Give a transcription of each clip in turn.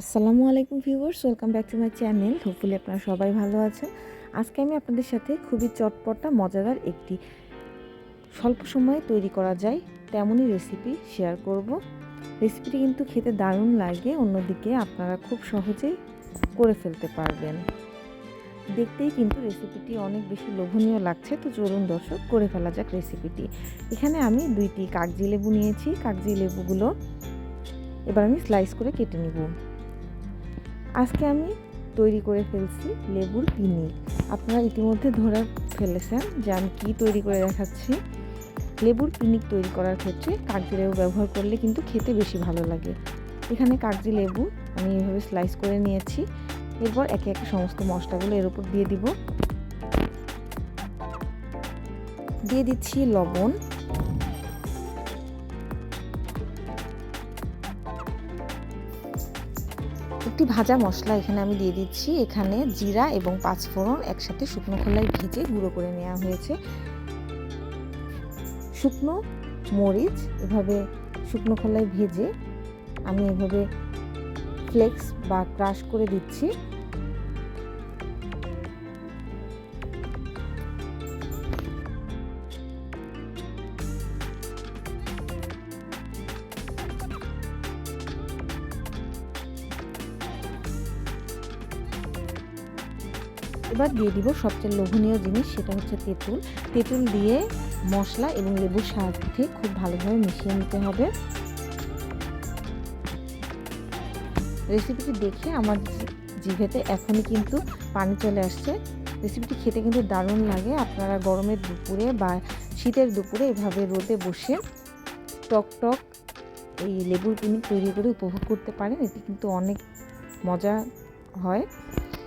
আসসালামু আলাইকুম viewers, welcome back to my channel. Hopefully আপনারা সবাই ভালো আছেন। আজকে আমি আপনাদের সাথে খুবই চটপটা, মজাদার একটি স্বল্প সময়ে তৈরি করা যায়, তেমনই রেসিপি শেয়ার করব। রেসিপিটি কিন্তু খেতে দারুণ লাগে, অন্যদিকে আপনারা খুব সহজেই করে ফেলতে পারবেন। দেখতেই কিন্তু রেসিপিটি অনেক বেশি লোভনীয় লাগছে, তো চলুন দর্শক, করে ফেলা যাক রেসিপিটি এখানে আমি দুইটি কাগজি লেবু নিয়েছি, কাগজি লেবুগুলো এবার আমি স্লাইস করে কেটে নিব। আজকে আমি তৈরি করে ফেলছি লেবুর পিনিক আপনারা ইতিমধ্যে ধরে ফেলেছেন যে আমি কী তৈরি করে দেখাচ্ছি। লেবুর পিনিক তৈরি করার ক্ষেত্রে কাগজি লেবু ব্যবহার করলে কিন্তু খেতে বেশি ভালো লাগে। এখানে কাগজি লেবু আমি এইভাবে স্লাইস করে নিয়েছি। এরপর একে একে সমস্ত মশলাগুলো এর উপর দিয়ে দিব। দিয়ে দিচ্ছি লবণ। একটি ভাজা মশলা এখানে আমি দিয়ে দিচ্ছি। এখানে জিরা এবং পাঁচফোড়ন একসাথে শুকনো খোলায় ভেজে গুঁড়ো করে নেওয়া হয়েছে। শুকনো মরিচ এভাবে শুকনো খোলায় ভেজে আমি এভাবে ফ্লেক্স বা ক্রাশ করে দিচ্ছি। এবার দিয়ে দিব সবচেয়ে লোভনীয় জিনিস, সেটা হচ্ছে তেঁতুল। তেঁতুল দিয়ে মশলা এবং লেবুর সাথে খুব ভালোভাবে মিশিয়ে নিতে হবে। রেসিপিটি দেখে আমার জিভেতে এখনই কিন্তু পানি চলে আসছে। রেসিপিটি খেতে কিন্তু দারুণ লাগে। আপনারা গরমের দুপুরে বা শীতের দুপুরে এভাবে রোদে বসে টক টক এই লেবুর পিনি তৈরি করে উপভোগ করতে পারেন। এটি কিন্তু অনেক মজা হয়।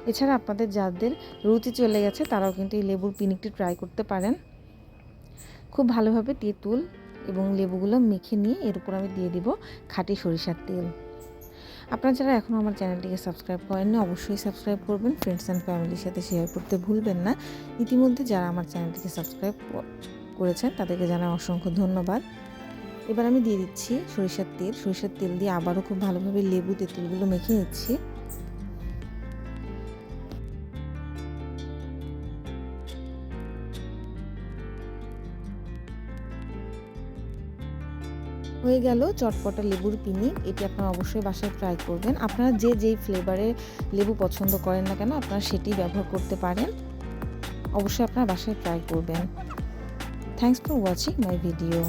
এছাড়া আপনাদের যাদের রুচি চলে গেছে, তারাও কিন্তু এই লেবুর পিনিকটি ট্রাই করতে পারেন। খুব ভালোভাবে তেঁতুল এবং লেবুগুলো মেখে নিয়ে এর উপর আমি দিয়ে দিব খাঁটি সরিষার তেল। আপনারা যারা এখনও আমার চ্যানেলটিকে সাবস্ক্রাইব করেননি, অবশ্যই সাবস্ক্রাইব করবেন। ফ্রেন্ডস অ্যান্ড ফ্যামিলির সাথে শেয়ার করতে ভুলবেন না। ইতিমধ্যে যারা আমার চ্যানেলটিকে সাবস্ক্রাইব করেছেন, তাদেরকে জানাই অসংখ্য ধন্যবাদ। এবার আমি দিয়ে দিচ্ছি সরিষার তেল। সরিষার তেল দিয়ে আবারও খুব ভালোভাবে লেবু তেঁতুলগুলো মেখে নিচ্ছি। হয়ে গেল চটপটা লেবুর পিনি। এটি আপনারা অবশ্যই বাসায় ট্রাই করবেন। আপনারা যে যেই ফ্লেভারের লেবু পছন্দ করেন না কেন, আপনারা সেটি ব্যবহার করতে পারেন। অবশ্যই আপনারা বাসায় ট্রাই করবেন। Thanks for watching my video